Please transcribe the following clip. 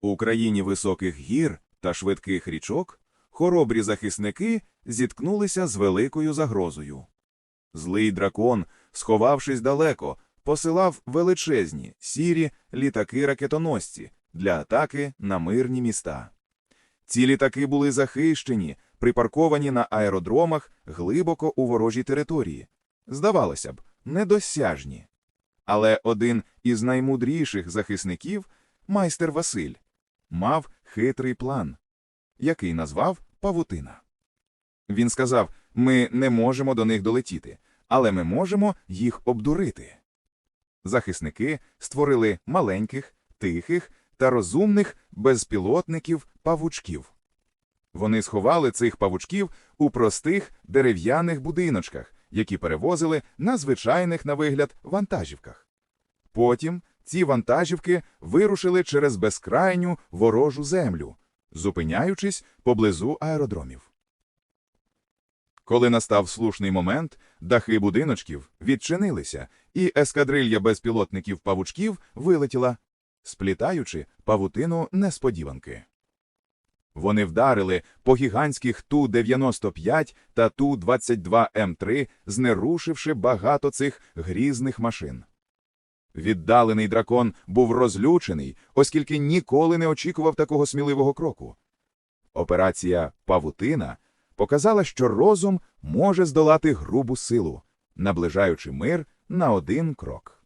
У країні високих гір та швидких річок хоробрі захисники зіткнулися з великою загрозою. Злий дракон, сховавшись далеко, посилав величезні сірі літаки-ракетоносці для атаки на мирні міста. Ці літаки були захищені, припарковані на аеродромах глибоко у ворожій території. Здавалося б, недосяжні. Але один із наймудріших захисників, майстер Василь, мав хитрий план, який назвав Павутина. Він сказав: ми не можемо до них долетіти, але ми можемо їх обдурити. Захисники створили маленьких, тихих та розумних безпілотників павучків. Вони сховали цих павучків у простих дерев'яних будиночках, які перевозили на звичайних на вигляд вантажівках. Потім ці вантажівки вирушили через безкрайню ворожу землю, зупиняючись поблизу аеродромів. Коли настав слушний момент, дахи будиночків відчинилися, і ескадрилья безпілотників павучків вилетіла, сплітаючи павутину несподіванки. Вони вдарили по гігантських Ту-95 та Ту-22М3, знерушивши багато цих грізних машин. Віддалений дракон був розлючений, оскільки ніколи не очікував такого сміливого кроку. Операція Павутина показала, що розум може здолати грубу силу, наближаючи мир на один крок.